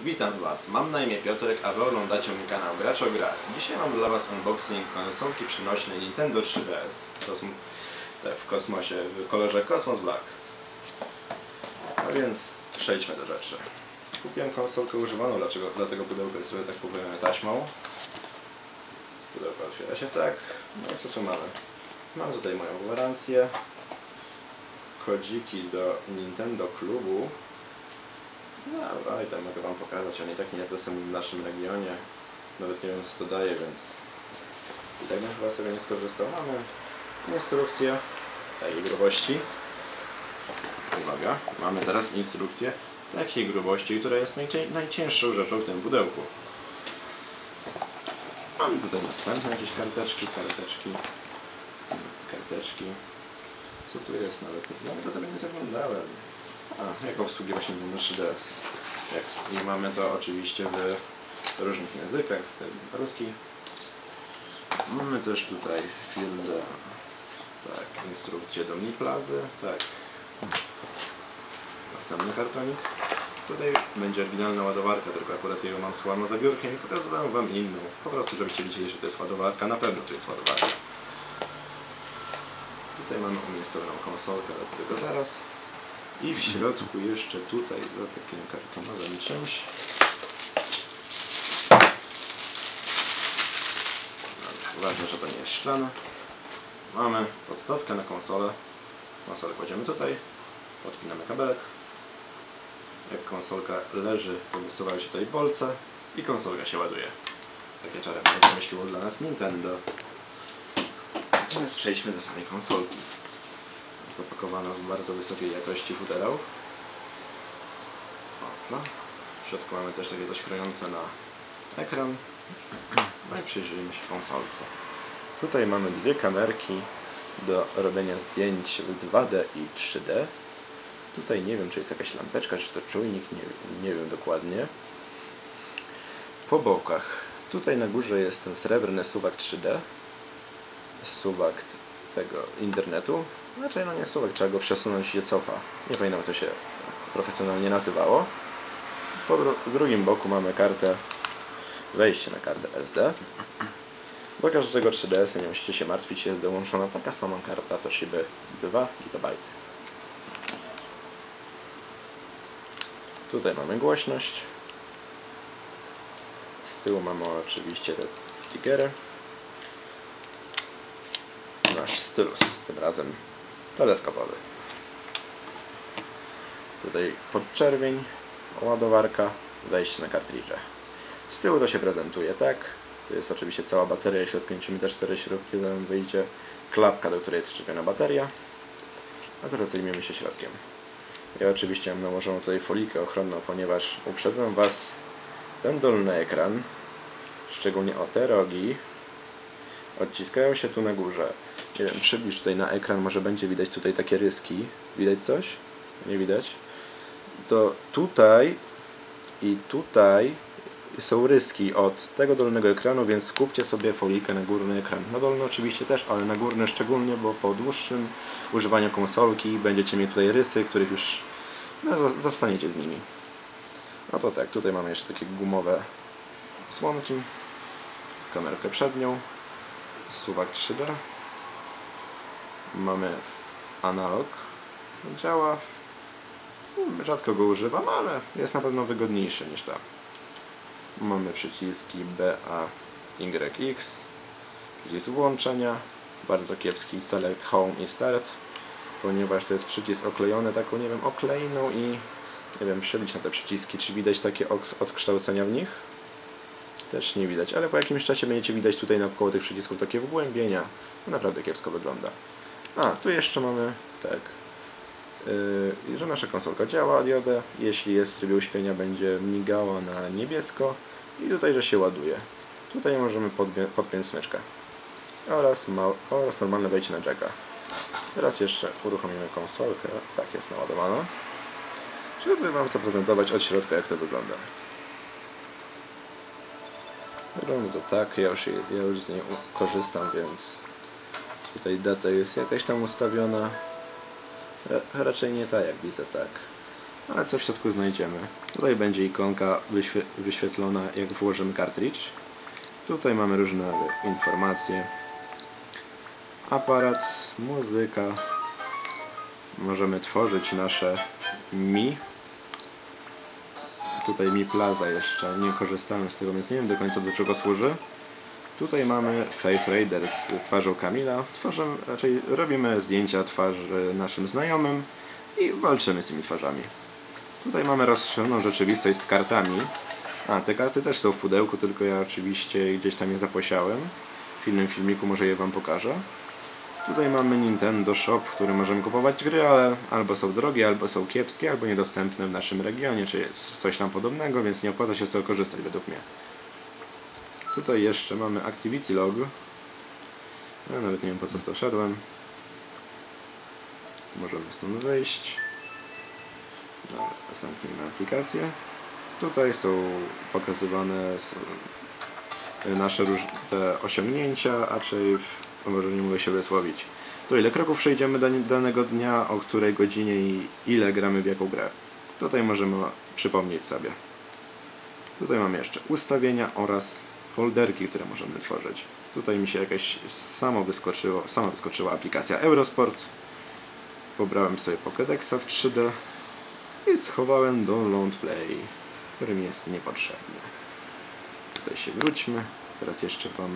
Witam Was, mam na imię Piotrek, a Wy oglądacie mój kanał Gracz o Grach. Dzisiaj mam dla Was unboxing konsolki przynośnej Nintendo 3DS Kosm w kosmosie, w kolorze Cosmos Black. A więc przejdźmy do rzeczy. Kupiłem konsolkę używaną, dlaczego, dlatego pudełko jest sobie tak poklejone taśmą. Pudełko otwiera się tak. No i co tu mamy? Mam tutaj moją gwarancję, kodziki do Nintendo Klubu, no, i tam mogę Wam pokazać, oni tak nie są w naszym regionie. Nawet nie wiem co to daje, więc i tak bym chyba z tego nie skorzystał. Mamy instrukcję takiej grubości. Uwaga, mamy teraz instrukcję takiej grubości, która jest najcię najcięższą rzeczą w tym pudełku. Mamy tutaj następne jakieś karteczki, karteczki, karteczki. Co tu jest nawet? Nawet do tego nie zaglądałem. A, jak obsługiwać Nintendo 3DS. Jak, I mamy to oczywiście w różnych językach, w tym ruski. Mamy też tutaj film do, tak, instrukcje do Mi Plazy, tak. Następny kartonik. Tutaj będzie oryginalna ładowarka, tylko akurat ją mam schowano za biurkiem i pokazywałem Wam inną. Po prostu, żebyście widzieli, że to jest ładowarka. Na pewno to jest ładowarka. Tutaj mamy umiejscowioną konsolkę, do tego zaraz. I w środku jeszcze tutaj za takim kartonowym czymś. Ważne, że to nie jest szklane. Mamy podstawkę na konsolę. Konsolę kładziemy tutaj. Podpinamy kabelek. Jak konsolka leży, wysuwają się tutaj bolce i konsolka się ładuje. Takie czarne wymyśliło dla nas Nintendo. Teraz przejdźmy do samej konsolki zapakowana w bardzo wysokiej jakości futerał. Opla. W środku mamy też takie coś krojące na ekran. No i przyjrzyjmy się konsolce. Tutaj mamy dwie kamerki do robienia zdjęć w 2D i 3D. Tutaj nie wiem, czy jest jakaś lampeczka, czy to czujnik, nie, nie wiem dokładnie. Po bokach. Tutaj na górze jest ten srebrny suwak 3D. Suwak tego internetu. Znaczy, no nie suwak, trzeba go przesunąć się cofa. Nie pamiętam, jak to się profesjonalnie nazywało. Po drugim boku mamy kartę, wejście na kartę SD. Do każdego 3DS nie musicie się martwić, jest dołączona taka sama karta Toshiba 2 GB. Tutaj mamy głośność. Z tyłu mamy oczywiście te triggery. Nasz stylus, tym razem teleskopowy. Tutaj podczerwień, ładowarka, wejście na kartridże. Z tyłu to się prezentuje tak. Tu jest oczywiście cała bateria, jeśli odkręcimy te cztery śrubki, nam wyjdzie klapka, do której jest przyczepiona bateria. A teraz zajmiemy się środkiem. Ja oczywiście mam nałożoną tutaj folikę ochronną, ponieważ uprzedzam Was, ten dolny ekran, szczególnie o te rogi, odciskają się tu na górze. Nie wiem, przybliż tutaj na ekran, może będzie widać tutaj takie ryski. Widać coś? Nie widać? To tutaj i tutaj są ryski od tego dolnego ekranu, więc skupcie sobie folikę na górny ekran. Na dolny oczywiście też, ale na górny szczególnie, bo po dłuższym używaniu konsolki będziecie mieć tutaj rysy, których już no, zostaniecie z nimi. No to tak, tutaj mamy jeszcze takie gumowe słomki, kamerkę przednią, suwak 3D, mamy analog, działa, rzadko go używam, ale jest na pewno wygodniejszy niż ta. Mamy przyciski B, A, Y, X, przycisk włączenia, bardzo kiepski Select Home i Start, ponieważ to jest przycisk oklejony taką, nie wiem, oklejną i nie wiem, przybić na te przyciski, czy widać takie odkształcenia w nich? Też nie widać, ale po jakimś czasie będziecie widać tutaj naokoło tych przycisków takie wgłębienia. Naprawdę kiepsko wygląda. A, tu jeszcze mamy, tak, yy, że nasza konsolka działa diodę. Jeśli jest w trybie uśpienia, będzie migała na niebiesko. I tutaj, że się ładuje. Tutaj możemy podpiąć smyczkę. Oraz, oraz normalne wejście na jacka. Teraz jeszcze uruchomimy konsolkę. Tak, jest naładowana. Żeby Wam zaprezentować od środka, jak to wygląda. To tak, ja już, ja już z niej korzystam, więc tutaj data jest jakaś tam ustawiona. Raczej nie tak, jak widzę, tak. ale co w środku znajdziemy? Tutaj będzie ikonka wyświe wyświetlona jak włożymy kartridż. Tutaj mamy różne informacje. Aparat, muzyka. Możemy tworzyć nasze Mi. Tutaj Mi Plaza jeszcze. Nie korzystałem z tego, więc nie wiem do końca do czego służy. Tutaj mamy Face Raider z twarzą Kamila. Raczej robimy zdjęcia twarzy naszym znajomym i walczymy z tymi twarzami. Tutaj mamy rozszerzoną rzeczywistość z kartami. A, te karty też są w pudełku, tylko ja oczywiście gdzieś tam je zaposiałem. W innym filmiku może je Wam pokażę. Tutaj mamy Nintendo Shop, w którym możemy kupować gry, ale albo są drogie, albo są kiepskie, albo niedostępne w naszym regionie, czy coś tam podobnego, więc nie opłaca się z tego korzystać według mnie. Tutaj jeszcze mamy Activity Log. Ja nawet nie wiem po co to szedłem. Możemy stąd wyjść. Dobra, zamknijmy aplikację. Tutaj są pokazywane nasze róż- te osiągnięcia, a może nie mogę się wysłowić. To ile kroków przejdziemy do danego dnia, o której godzinie i ile gramy w jaką grę. Tutaj możemy przypomnieć sobie. Tutaj mamy jeszcze ustawienia oraz folderki, które możemy tworzyć. Tutaj mi się jakaś samo wyskoczyło, sama wyskoczyła aplikacja Eurosport. Pobrałem sobie Pokédexa w 3D i schowałem Download Play, który mi jest niepotrzebny. Tutaj się wróćmy. Teraz jeszcze Wam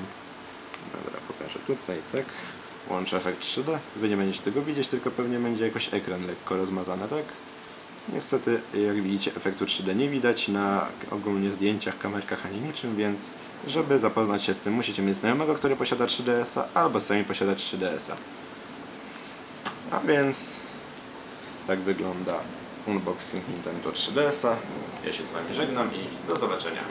dobra, pokażę tutaj, tak. Łączę efekt 3D. Wy nie będziecie tego widzieć, tylko pewnie będzie jakoś ekran lekko rozmazany, tak? Niestety, jak widzicie, efektu 3D nie widać na ogólnie zdjęciach, kamerkach ani niczym, więc żeby zapoznać się z tym, musicie mieć znajomego, który posiada 3DS-a, albo sami posiadać 3DS-a. A więc tak wygląda unboxing Nintendo 3DS-a. Ja się z Wami żegnam i do zobaczenia.